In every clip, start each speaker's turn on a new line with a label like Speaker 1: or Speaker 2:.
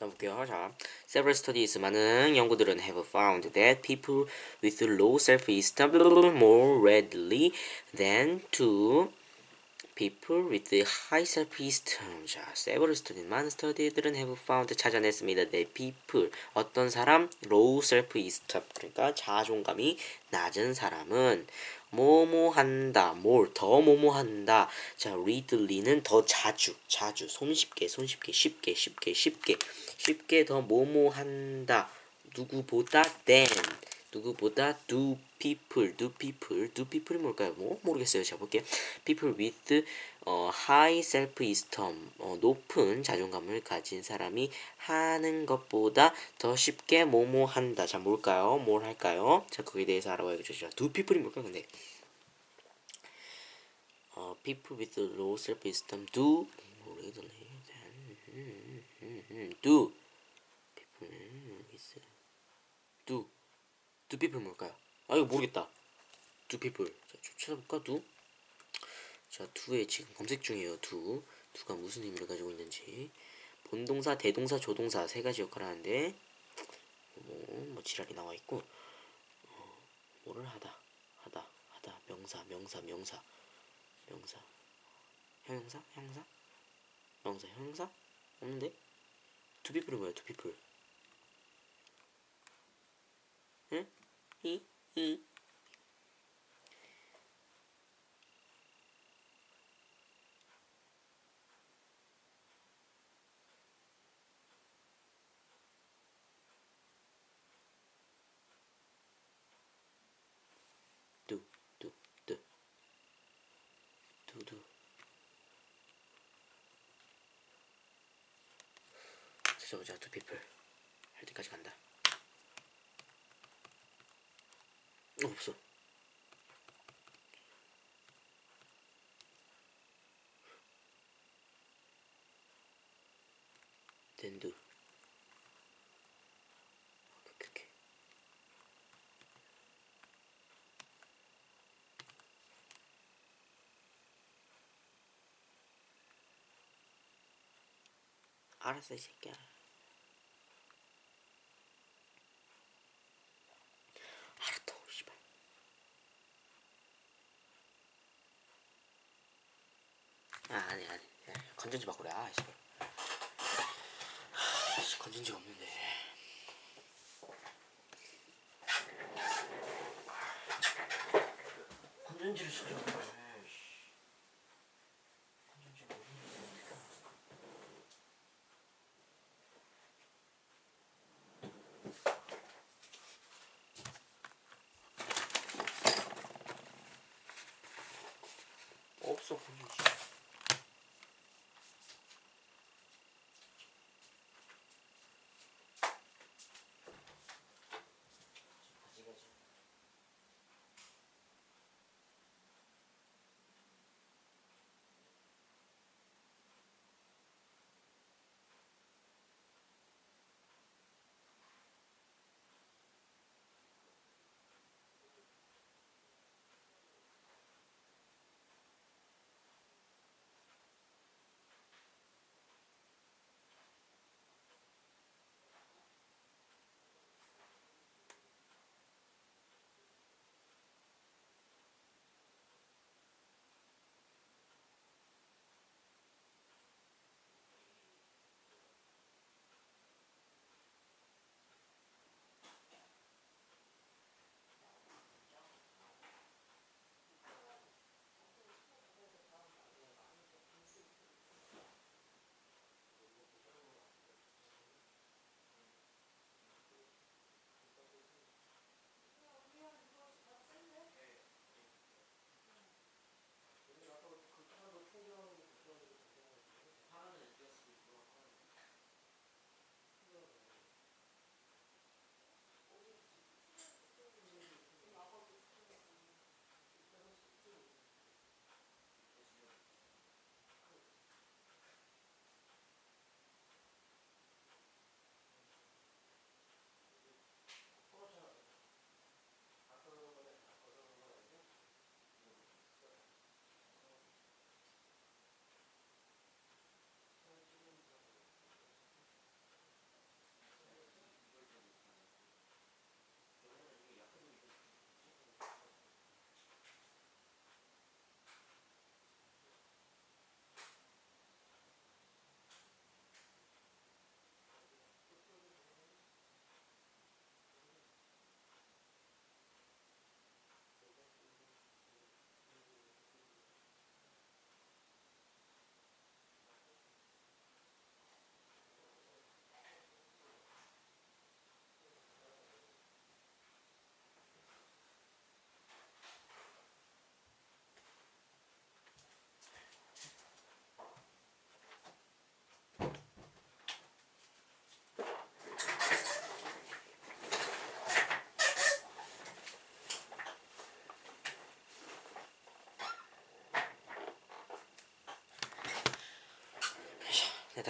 Speaker 1: 다음 볼게요. 자, several studies 많은 연구들은 have found that people with low self-esteem more readily than to people with high self-esteem. 자, several studies 많은 스터디들은 have found 찾아냈습니다. that people 어떤 사람 low self-esteem 그러니까 자존감이 낮은 사람은 뭐뭐 한다, 뭘더 뭐뭐 한다. 자, readly는 더 자주, 자주, 손쉽게, 손쉽게, 쉽게, 쉽게, 쉽게, 쉽게 더 뭐뭐 한다. 누구보다 than, 누구보다 do people, do people, do people이 뭘까요? 뭐 모르겠어요. 제가 볼게요. people with 어, high self-esteem, 어, 높은 자존감을 가진 사람이 하는 것보다 더 쉽게 뭐뭐 한다. 자, 뭘까요? 뭘 할까요? 자, 그거에 대해서 알아봐야겠죠. 자, do people이 뭘까요? 근데 어, people with low self-esteem do 모르겠네. do people do do people 뭘까요? 아 이거 모르겠다. do people 자, 좀 찾아볼까 do? 자 do에 지금 검색 중이에요. do do가 무슨 의미를 가지고 있는지 본동사, 대동사, 조동사 세 가지 역할을 하는데 뭐, 뭐 지랄이 나와 있고 어, 뭐를 하다 하다 하다 명사 명사 명사 명사 형용사 형용사 명사 형용사 없는데 to people이 뭐야 people 응? 이? 이? 두두. 찾아보자, 두 피플. 할 때까지 간다. 어, 없어. 덴두. 알았어, 이 새끼야. 알았다, 씨발. 아, 아니, 아니. 야, 건전지 바꾸래. 아, 씨발. 하, 씨, 건전지가 없는데. 건전지를 찾아봐. 건전지가 어디 없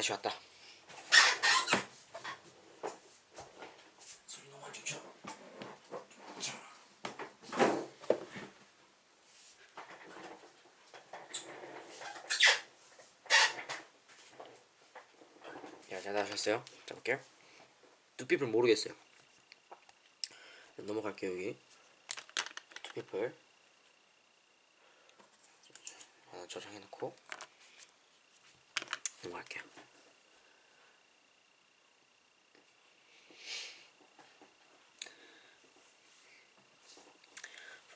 Speaker 1: 다시 왔다. 소리 너무 안 좋죠? 자. 야, 잘 나오셨어요? 자, 볼게요. 두피플 모르겠어요. 넘어갈게요, 여기. 투피플. 하나 저장해놓고 넘어갈게요.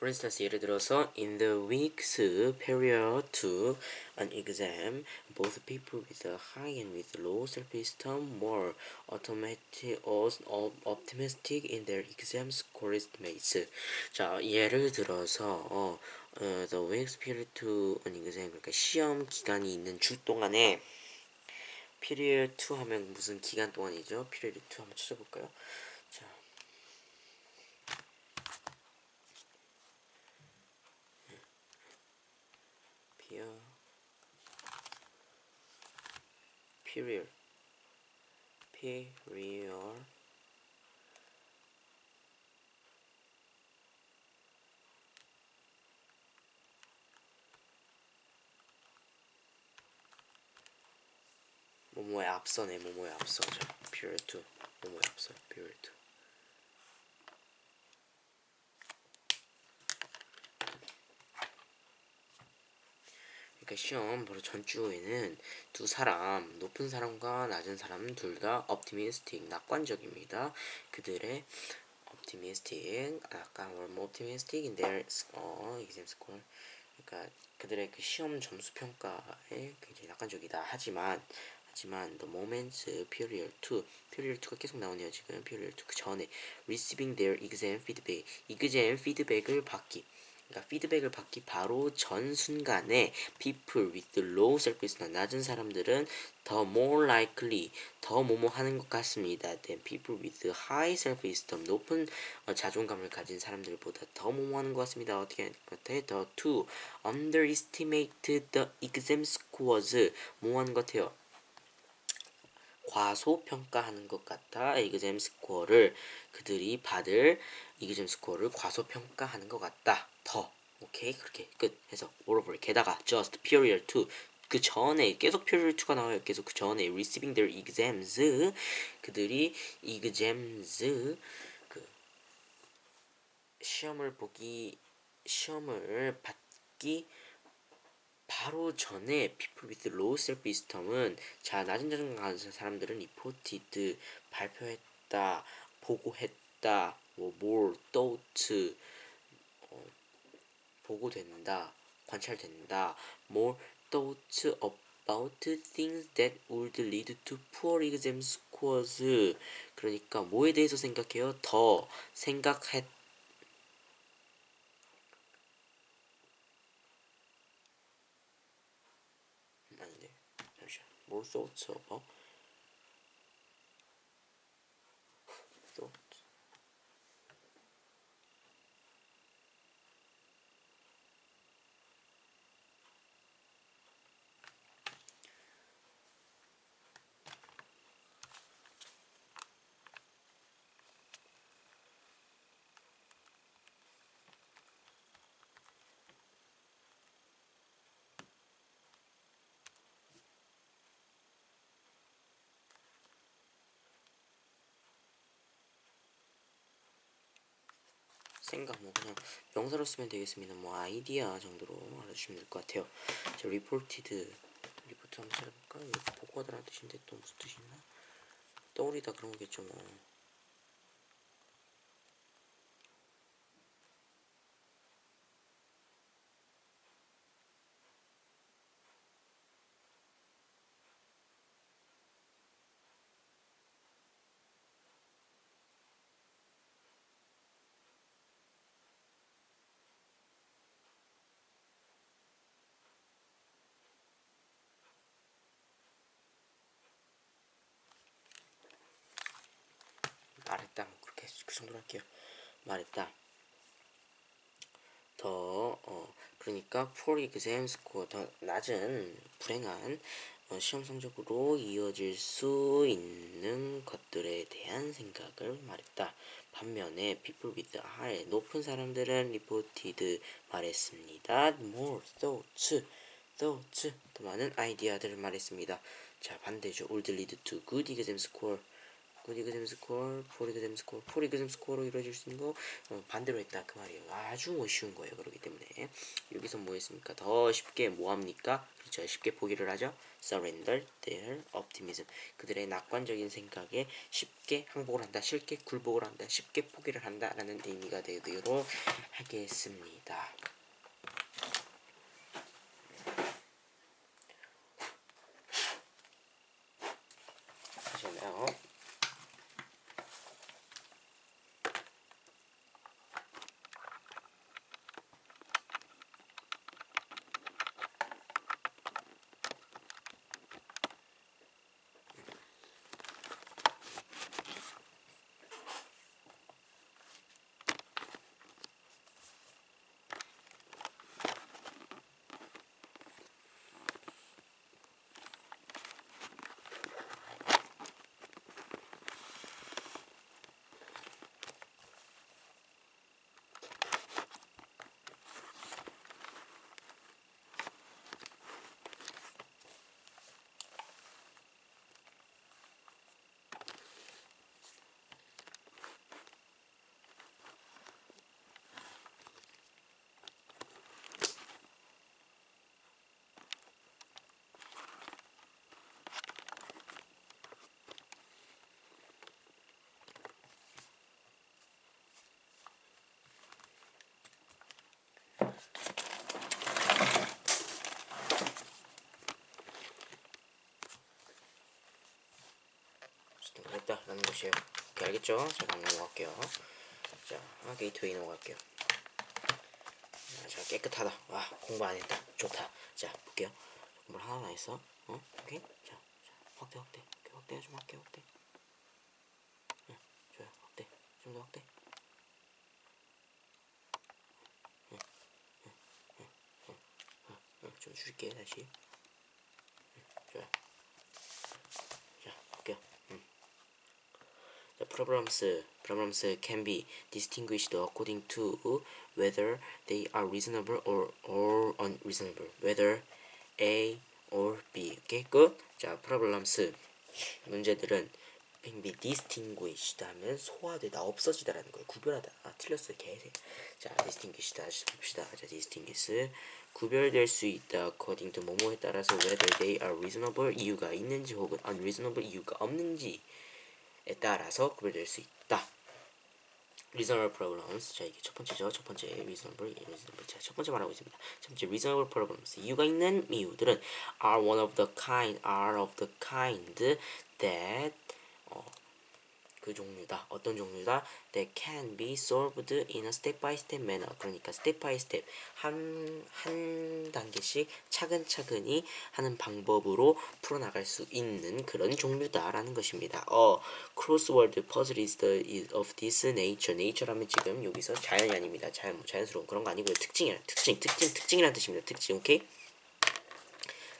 Speaker 1: For instance, 예를 들어서 in the weeks period to an exam, both people with a high and with low self-esteem were automatic or optimistic in their exam score estimates. 자, 예를 들어서 어, 어, the weeks period to an exam, 그러니까 시험 기간이 있는 주 동안에 period 2 하면 무슨 기간 동안이죠? period 2 한번 찾아볼까요? 자, 피어 period period 뭐뭐에 앞서네 뭐뭐에 앞서죠 period 2 뭐뭐에 앞서 period 2 그러니까 시험 바로 전주에는 두 사람 높은 사람과 낮은 사람 둘 다 optimistic 낙관적입니다. 그들의 optimistic 약간 were more optimistic in their 어, exam score 그러니까 그들의 그 시험 점수 평가에 굉장히 낙관적이다. 하지만 하지만 the moment period 2 period 2가 계속 나오네요 지금 period 2 그 전에 receiving their exam feedback exam feedback을 받기 그러니까 피드백을 받기 바로 전 순간에 people with low self-esteem 낮은 사람들은 더 more likely 더 뭐뭐 하는 것 같습니다. than people with high self-esteem 높은 어, 자존감을 가진 사람들보다 더 뭐뭐 하는 것 같습니다. 어떻게 하는 것 같아? 더 to underestimate the exam scores 뭐 하는 것 같아요? 과소평가하는 것 같아. 이그잼 스코어를 그들이 받을 이그잼 스코어를 과소평가하는 것 같다. 더. 오케이? 그렇게. 끝. 해서 moreover 게다가 just period 2 그 전에 계속 period 2가 나와요. 계속 그 전에 receiving their exams. 그들이 exams 그 시험을 보기 시험을 받기 바로 전에 people with low self-esteem은 자 낮은 자존감 가진 사람들은 reported 발표했다 보고했다 뭐 more thought 어, 보고된다 관찰된다 more thought about things that would lead to poor exam scores 그러니까 뭐에 대해서 생각해요 더 생각했 아닌데 잠시만 more thoughts about thoughts 생각 뭐 그냥 명사로 쓰면 되겠습니다. 뭐 아이디어 정도로 알아주시면 될 것 같아요. 자, reported 리포트 한번 찾아볼까? 이거 보고하다라는 뜻인데 또 무슨 뜻이 있나? 떠올리다 그런 거겠죠 뭐. 말했다 뭐 그렇게 그 정도로 할게요 말했다 더 어, 그러니까 poor exam score 더 낮은 불행한 어, 시험 성적으로 이어질 수 있는 것들에 대한 생각을 말했다. 반면에 people with high 높은 사람들은 reported 말했습니다. more thoughts, thoughts 더 많은 아이디어들을 말했습니다. 자 반대죠. would lead to good exam score. Poor exam score, poor exam score로 이루어질 수 있는 거 어, 반대로 했다 그 말이에요. 아주 뭐 쉬운 거예요. 그렇기 때문에 여기서 뭐 했습니까? 더 쉽게 뭐 합니까? 그렇죠. 쉽게 포기를 하죠. surrender their optimism. 그들의 낙관적인 생각에 쉽게 항복을 한다. 쉽게 굴복을 한다. 쉽게 포기를 한다라는 의미가 되도록 하겠습니다. 하시나요? 됐다라는 것이에요. 오케이, 알겠죠? 자, 다음 넘어갈게요. 자, 아, 게이트웨이 넘어갈게요. 자, 자, 깨끗하다. 와, 공부 안 했다. 좋다. 자, 볼게요. 공부를 하나 안 했어. 어? 오케이? 자, 자, 확대, 확대. 확대 좀 할게, 확대. 응, 좋아요. 확대. 좀 더 확대. 응, 응, 응, 응, 응, 응, 좀 줄게, 다시. 응, 좋아요. 자, 볼게요. 음. The problems problems can be distinguished according to whether they are reasonable or or unreasonable. Whether A or B. 오케이 끝. 자, problems 문제들은 can be distinguished 하면 소화되다, 없어지다라는 거예요. 구별하다. 아, 틀렸어요. 개새. 자, distinguished 다시 봅시다. 자, distinguish 구별될 수 있다. according to 뭐뭐에 따라서 whether they are reasonable 이유가 있는지 혹은 unreasonable 이유가 없는지 에 따라서 구별될 수 있다. reasonable problems. 자, 이게 첫 번째죠. 첫 번째 reasonable, reasonable. 자, 첫 번째 말하고 있습니다. 첫 번째 reasonable problems. 이유가 있는 이유들은 are one of the kind, are of the kind that 어, 그 종류다. 어떤 종류다? That can be solved in a step by step manner. 그러니까 step by step 한, 한 단계씩 차근차근히 하는 방법으로 풀어나갈 수 있는 그런 종류다라는 것입니다. 어, crossword puzzle is the is of this nature. nature라면 지금 여기서 자연이 아닙니다. 자연, 뭐 자연스러운 그런 거 아니고요. 특징이라 특징, 특징, 특징이라는 뜻입니다. 특징, 오케이?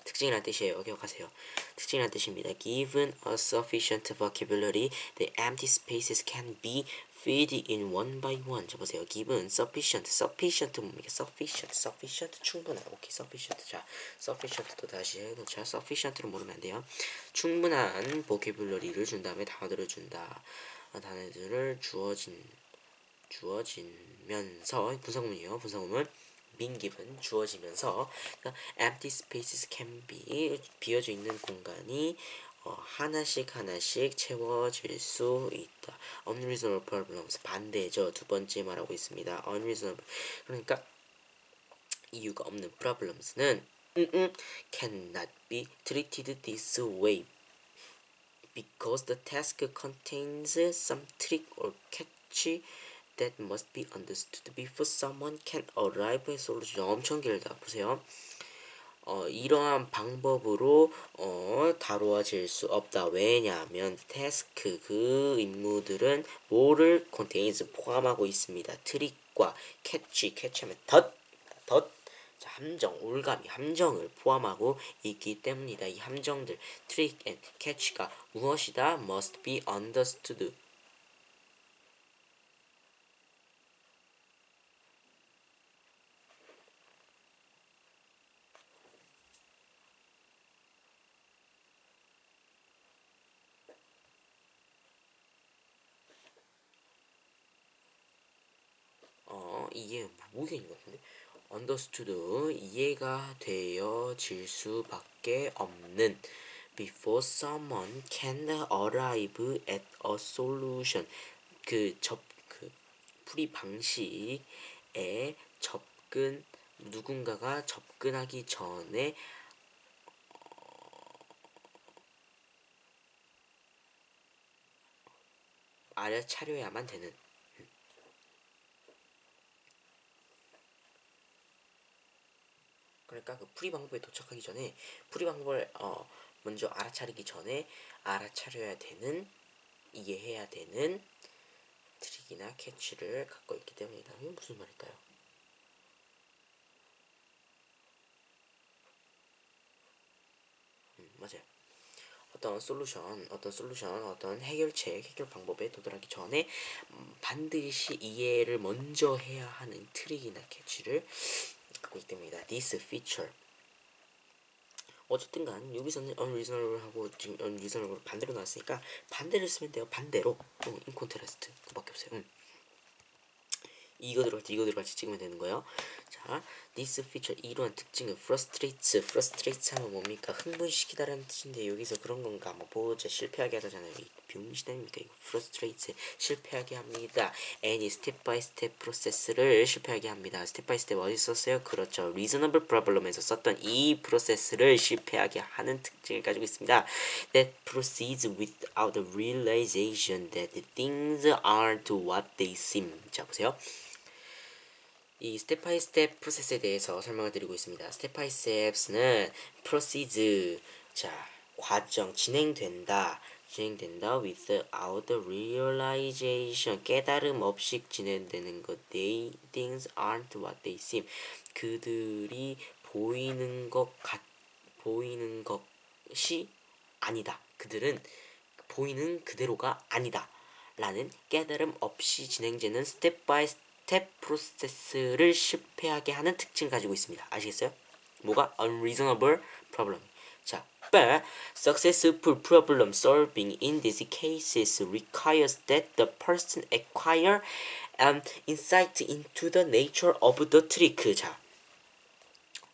Speaker 1: 특징이란 뜻이에요. 기억하세요. 특징이란 뜻입니다. Given a sufficient vocabulary, the empty spaces can be filled in one by one. 자 보세요. Given sufficient, sufficient 뭡니까? Sufficient, sufficient 충분한. 오케이, sufficient. 자, sufficient 또 다시 해놓자. sufficient를 모르면 안 돼요. 충분한 vocabulary를 준 다음에 단어들을 준다. 아, 단어들을 주어진 주어지면서 분사구문이에요. 분사구문. Being given 주어지면서 그러니까 empty spaces can be 비어져 있는 공간이 어, 하나씩 하나씩 채워질 수 있다. unreasonable problems 반대죠. 두 번째 말하고 있습니다. unreasonable 그러니까 이유가 없는 problems는 음, 음, cannot be treated this way because the task contains some trick or catch that must be understood before someone can arrive at solution. 엄청 길다. 보세요. 어, 이러한 방법으로 어, 다루어질 수 없다. 왜냐하면 태스크 그 임무들은 뭐를 contains 포함하고 있습니다. 트릭과 캐치, 캐치하면 덧, 덧. 자, 함정, 올가미, 함정을 포함하고 있기 때문이다. 이 함정들, trick and catch가 무엇이다? must be understood. 어, 이해 모르겠는 것 같은데 understood 이해가 되어질 수밖에 없는 before someone can arrive at a solution 그 접 그 풀이 방식에 접근 누군가가 접근하기 전에 알아차려야만 되는 그러니까 그 풀이 방법에 도착하기 전에 풀이 방법을 어 먼저 알아차리기 전에 알아차려야 되는 이해해야 되는 트릭이나 캐치를 갖고 있기 때문이다. 이게 무슨 말일까요? 음, 맞아요. 어떤 솔루션, 어떤 솔루션, 어떤 해결책, 해결 방법에 도달하기 전에 음, 반드시 이해를 먼저 해야 하는 트릭이나 캐치를 갖고 때문이다. This feature. 어쨌든 간 여기서는 unreasonable하고 지금 unreasonable 반대로 나왔으니까 반대를 쓰면 돼요. 반대로 어, in contrast 그밖에 없어요. 음. 이거 들어갈지 이거 들어갈지 찍으면 되는 거예요. 자, this feature 이러한 특징은 frustrates, frustrates 하면 뭡니까? 흥분시키다라는 뜻인데 여기서 그런 건가? 뭐 보자 실패하게 하다잖아요. 이 병신 아닙니까? 이거 frustrates 실패하게 합니다. any step by step 프로세스를 실패하게 합니다. step by step 어디 썼어요? 그렇죠. reasonable problem에서 썼던 이 프로세스를 실패하게 하는 특징을 가지고 있습니다. that proceeds without the realization that things aren't what they seem. 자 보세요. 이 스텝 바이 스텝 프로세스에 대해서 설명을 드리고 있습니다. 스텝 바이 스텝스는 proceeds 자 과정 진행된다. 진행된다 without realization. 깨달음 없이 진행되는 것. They things aren't what they seem. 그들이 보이는 것 같 보이는 것이 아니다. 그들은 보이는 그대로가 아니다. 라는 깨달음 없이 진행되는 스텝 바이 스텝 프로세스를 실패하게 하는 특징을 가지고 있습니다. 아시겠어요? 뭐가 unreasonable problem. 자, but successful problem solving in these cases requires that the person acquire an insight into the nature of the trick. 자,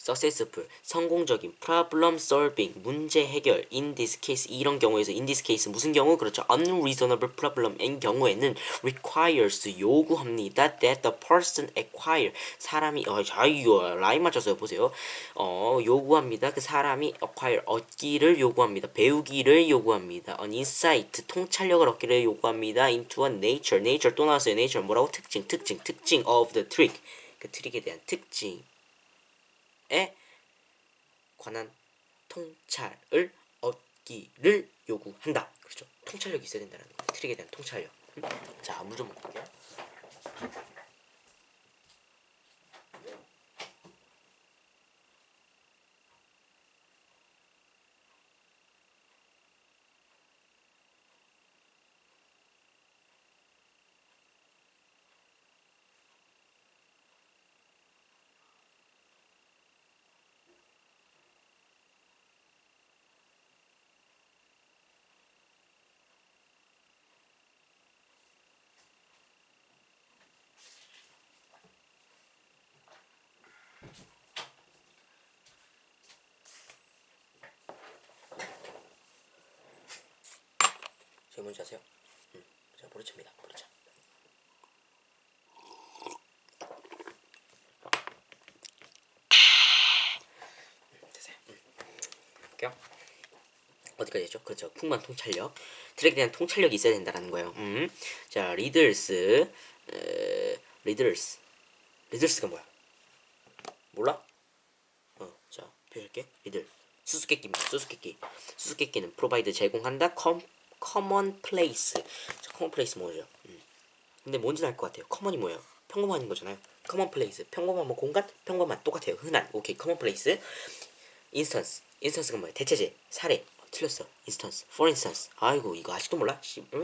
Speaker 1: successful 성공적인 problem solving 문제 해결 in this case 이런 경우에서 in this case 무슨 경우 그렇죠 unreasonable problem인 경우에는 requires 요구합니다 that the person acquire 사람이 어자 이거 라인 맞춰서 보세요 어 요구합니다 그 사람이 acquire 얻기를 요구합니다 배우기를 요구합니다 an insight 통찰력을 얻기를 요구합니다 into a nature nature 또 나왔어요 nature 뭐라고 특징 특징 특징 of the trick 그 트릭에 대한 특징 에 관한 통찰을 얻기를 요구한다. 그렇죠. 통찰력이 있어야 된다는 거. 트릭에 대한 통찰력. 음? 자, 물 좀 먹을게요. 제 뭔지 아세요? 음, 자, 보리차입니다. 보리차. 음. 음. 어디까지 했죠? 그렇죠. 풍만 통찰력. 트랙에 대한 통찰력이 있어야 된다는 거예요. 음. 자, 리들스, 에, 리들스. 리들스가 뭐야? 몰라? 어, 자, 표시할게. 리들. 수수께끼입니다. 수수께끼. 수수께끼는 프로바이드 제공한다. 컴 커먼 플레이스 뭐죠? 음. 근데 뭔지는 알것 같아요. 커먼이 뭐예요? 평범한 거잖아요. commonplace. 평범한 뭐 공간? 평범한 똑같아요. 흔한. 오케이. commonplace. instance. instance가 뭐야 대체제. 사례. 어, 틀렸어. instance. for instance. 아이고 이거 아직도 몰라? 씨, 응?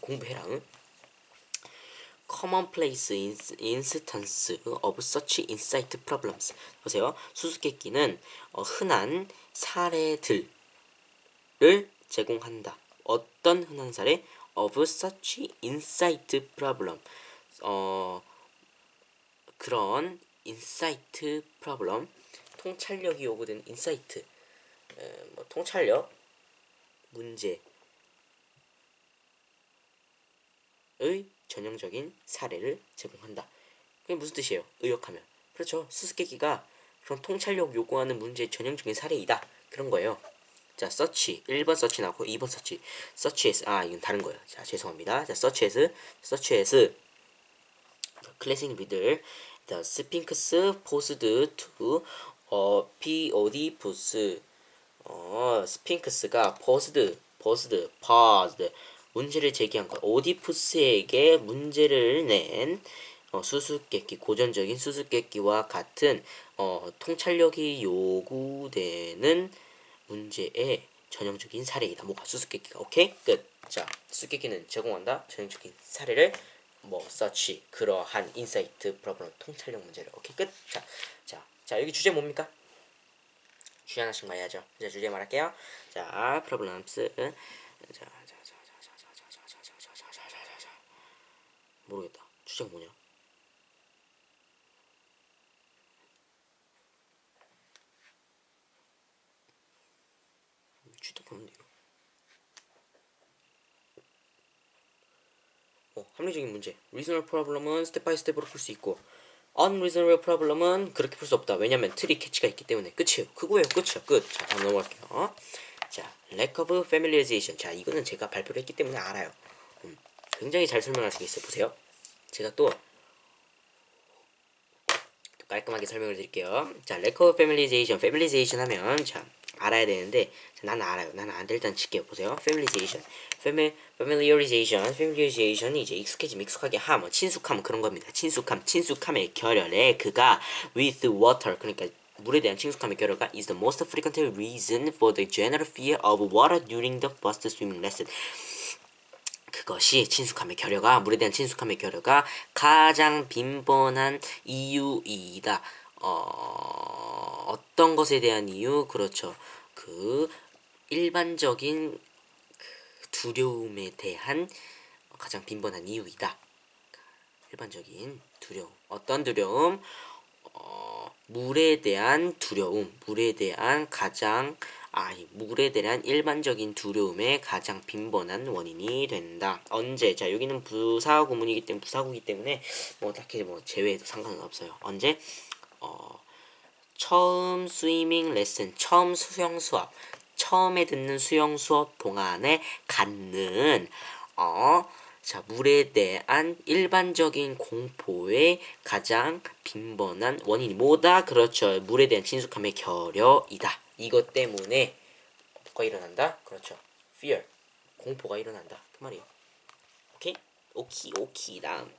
Speaker 1: 공부해라 응? commonplace ins- instance of such insight problems. 보세요. 수수께끼는 어, 흔한 사례들을 제공한다 어떤 흔한 사례 of such insight problem 어 그런 인사이트 프로블럼 통찰력이 요구되는 인사이트 에, 뭐 통찰력 문제의 전형적인 사례를 제공한다. 그게 무슨 뜻이에요? 의역하면 그렇죠. 수수께끼가 그런 통찰력 요구하는 문제의 전형적인 사례이다. 그런 거예요. 자, 서치 1번 서치 나오고 2번 서치 서치에스 아 이건 다른 거예요. 자, 죄송합니다. 자, 서치에스 서치에스 클래식 미들 The Sphinx posed to 어, P.O.D. 어, 스핑크스가 posed, posed, posed 문제를 제기한 것. 오디푸스에게 문제를 낸 어, 수수께끼, 고전적인 수수께끼와 같은 어, 통찰력이 요구되는 문제의 전형적인 사례이다. 뭐가 수수께끼가 오케이 끝. 자, 수수께끼는 제공한다. 전형적인 사례를 뭐 서치 그러한 인사이트 프로블럼 통찰력 문제를 오케이 끝. 자, 자, 자 여기 주제 뭡니까? 주제 하나씩 말해야죠. 이제 주제 말할게요. 자, 프로블럼스. 자, 자, 자, 자, 자, 자, 자, 자, 자, 자, 자, 자, 자, 자, 자, 자. 모르겠다. 주제가 뭐냐? 이거. 어, 합리적인 문제. reasonable problem은 스텝 바이 스텝으로 풀 수 있고 unreasonable problem은 그렇게 풀 수 없다. 왜냐면 트리 캐치가 있기 때문에 끝이에요. 그거예요. 끝이야. 끝. 자, 다음 넘어갈게요. 자, lack of familiarization. 자, 이거는 제가 발표를 했기 때문에 알아요. 음, 굉장히 잘 설명할 수 있어요. 보세요. 제가 또, 또 깔끔하게 설명을 드릴게요. 자, lack of familiarization. familiarization 하면 자, 알아야 되는데 자, 나는 알아요. 나는 안 돼. 일단 칠게요. 보세요. familiarization. Fami, familiarization. familiarization이 이제 익숙해지면 익숙하게 함, 뭐 친숙함 그런 겁니다. 친숙함, 친숙함의 결혈에 그가 with water 그러니까 물에 대한 친숙함의 결혈가 is the most frequent reason for the general fear of water during the first swimming lesson. 그것이 친숙함의 결여가 물에 대한 친숙함의 결여가 가장 빈번한 이유이다. 어, 어떤 것에 대한 이유 그렇죠. 그 일반적인 그 두려움에 대한 가장 빈번한 이유이다. 일반적인 두려움. 어떤 두려움? 어, 물에 대한 두려움. 물에 대한 가장 아, 이 물에 대한 일반적인 두려움의 가장 빈번한 원인이 된다. 언제? 자, 여기는 부사 구문이기 때문에 부사구이기 때문에 뭐 딱히 뭐 제외해도 상관은 없어요. 언제? 어, 처음 스위밍 레슨, 처음 수영 수업, 처음에 듣는 수영 수업 동안에 갖는 어, 자, 물에 대한 일반적인 공포의 가장 빈번한 원인이 뭐다? 그렇죠. 물에 대한 친숙함의 결여이다. 이것 때문에 뭐가 일어난다? 그렇죠. fear. 공포가 일어난다. 그 말이에요. 오케이? 오키, 오키. 다음.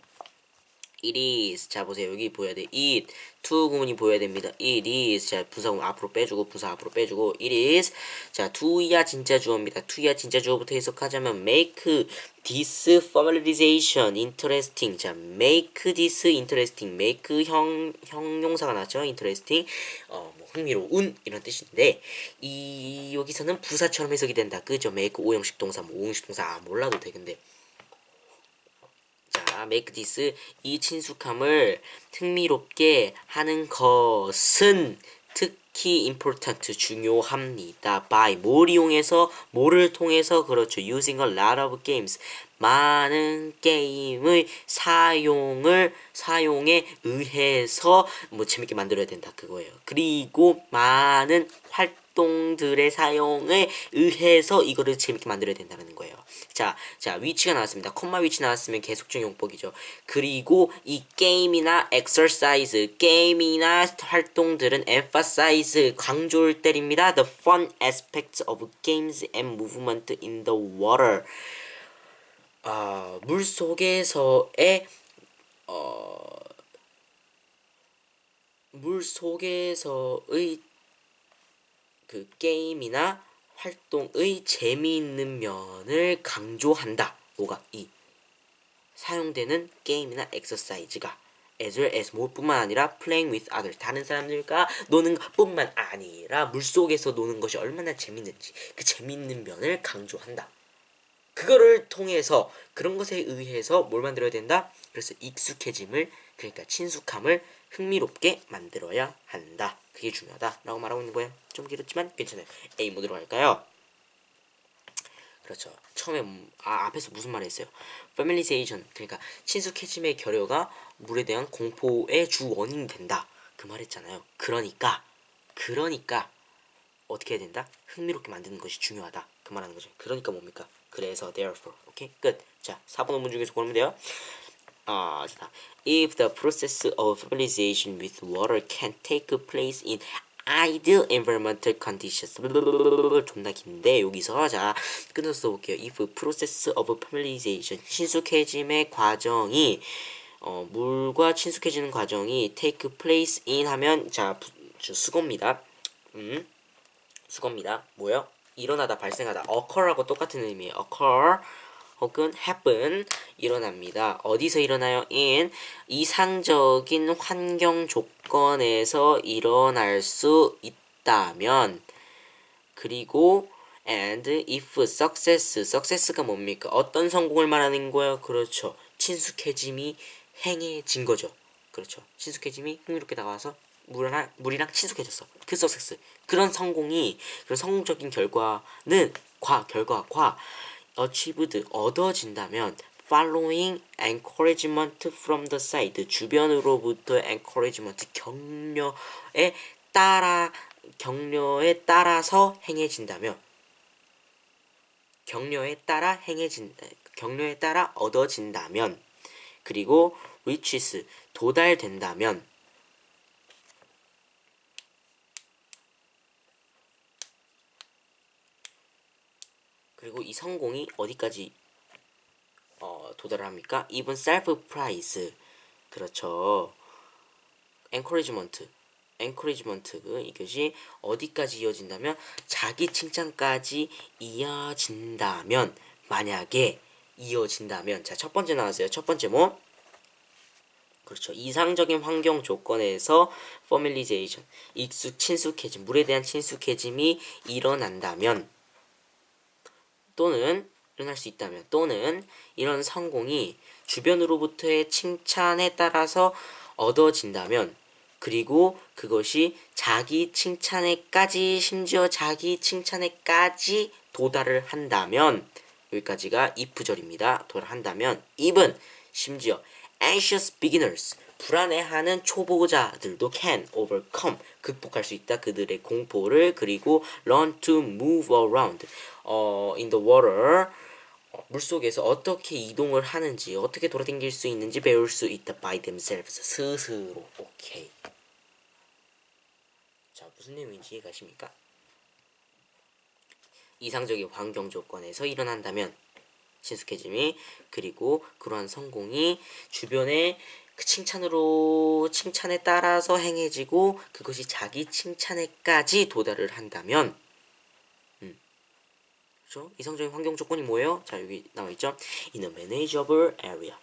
Speaker 1: It is. 자, 보세요. 여기 보여야 돼. it. to 구문이 보여야 됩니다. It is. 자, 부사 구문 앞으로 빼주고, 부사 앞으로 빼주고. It is. 자, to야 진짜 주어입니다. to야 진짜 주어부터 해석하자면 make this familiarization interesting. 자, make this interesting. make 형, 형용사가 나왔죠. interesting. 어, 뭐, 흥미로운 이런 뜻인데, 이, 여기서는 부사처럼 해석이 된다. 그죠? make 오형식 동사, 뭐, 오형식 동사, 아, 몰라도 돼. 근데. 자, make this 이 친숙함을 흥미롭게 하는 것은 특히 important 중요합니다. by 뭘 이용해서 뭐를 통해서 그렇죠. using a lot of games 많은 게임의 사용을 사용에 의해서 뭐 재밌게 만들어야 된다 그거예요. 그리고 많은 활동 들의 사용에 의해서 이거를 재밌게 만들어야 된다는 거예요. 자, 자 위치가 나왔습니다. 콤마 위치 나왔으면 계속적 용법이죠. 그리고 이 게임이나 exercise, 게임이나 활동들은 emphasize 강조를 때립니다. The fun aspects of games and movement in the water. 아, 물 속에서의 어, 물 속에서의 그 게임이나 활동의 재미있는 면을 강조한다. 뭐가 이 사용되는 게임이나 엑서사이즈가 as well as more뿐만 아니라 playing with other 다른 사람들과 노는 것뿐만 아니라 물 속에서 노는 것이 얼마나 재밌는지 그 재밌는 면을 강조한다. 그거를 통해서 그런 것에 의해서 뭘 만들어야 된다? 그래서 익숙해짐을 그러니까 친숙함을 흥미롭게 만들어야 한다. 그게 중요하다라고 말하고 있는 거예요. 좀 길었지만 괜찮아요. A 모드로 갈까요? 그렇죠. 처음에 음, 아, 앞에서 무슨 말을 했어요? familiarization 그러니까 친숙해짐의 결여가 물에 대한 공포의 주 원인이 된다. 그 말했잖아요. 그러니까 그러니까 어떻게 해야 된다? 흥미롭게 만드는 것이 중요하다. 그 말하는 거죠. 그러니까 뭡니까? 그래서 therefore 오케이 끝. 자 4번 논문 중에서 고르면 돼요. 아, 자, if the process of fertilization with water can take place in ideal environmental conditions 존나 긴데 여기서 자 끊어서 써볼게요. if process of fertilization 친숙해짐의 과정이 어, 물과 친숙해지는 과정이 take place in 하면 자 부, 저 수고입니다. 음 수고입니다. 뭐요? 일어나다 발생하다 occur하고 똑같은 의미예요. occur 혹은 happen 일어납니다. 어디서 일어나요? in 이상적인 환경 조건에서 일어날 수 있다면 그리고 and if success success가 뭡니까? 어떤 성공을 말하는 거예요? 그렇죠. 친숙해짐이 행해진 거죠. 그렇죠. 친숙해짐이 흥미롭게 다가와서 물이랑, 물이랑 친숙해졌어. 그 success. 그런 성공이 그런 성공적인 결과는 과 결과 과 achieved 얻어진다면 following encouragement from the side 주변으로부터 encouragement 격려에 따라 격려에 따라서 행해진다면 격려에 따라 행해진 격려에 따라 얻어진다면 그리고 reaches 도달된다면 그리고 이 성공이 어디까지 어, 도달을 합니까? even self prize 그렇죠. encouragement encouragement 이것이 어디까지 이어진다면 자기 칭찬까지 이어진다면 만약에 이어진다면 자 첫 번째 나왔어요. 첫 번째 뭐 그렇죠. 이상적인 환경 조건에서 familiarization 익숙 친숙해짐 물에 대한 친숙해짐이 일어난다면 또는 일어날 수 있다면 또는 이런 성공이 주변으로부터의 칭찬에 따라서 얻어진다면 그리고 그것이 자기 칭찬에까지 심지어 자기 칭찬에까지 도달을 한다면 여기까지가 if절입니다. 도달한다면 if은 심지어 anxious beginners 불안해하는 초보자들도 can overcome 극복할 수 있다. 그들의 공포를 그리고 learn to move around. 어, in the water 어, 물속에서 어떻게 이동을 하는지 어떻게 돌아다닐 수 있는지 배울 수 있다. by themselves. 스스로. 오케이 자 무슨 내용인지 이해가십니까? 이상적인 환경 조건에서 일어난다면 친숙해짐이 그리고 그러한 성공이 주변의 그 칭찬으로 칭찬에 따라서 행해지고 그것이 자기 칭찬에까지 도달을 한다면 음. 그렇죠? 이상적인 환경 조건이 뭐예요? 자 여기 나와 있죠. In a manageable area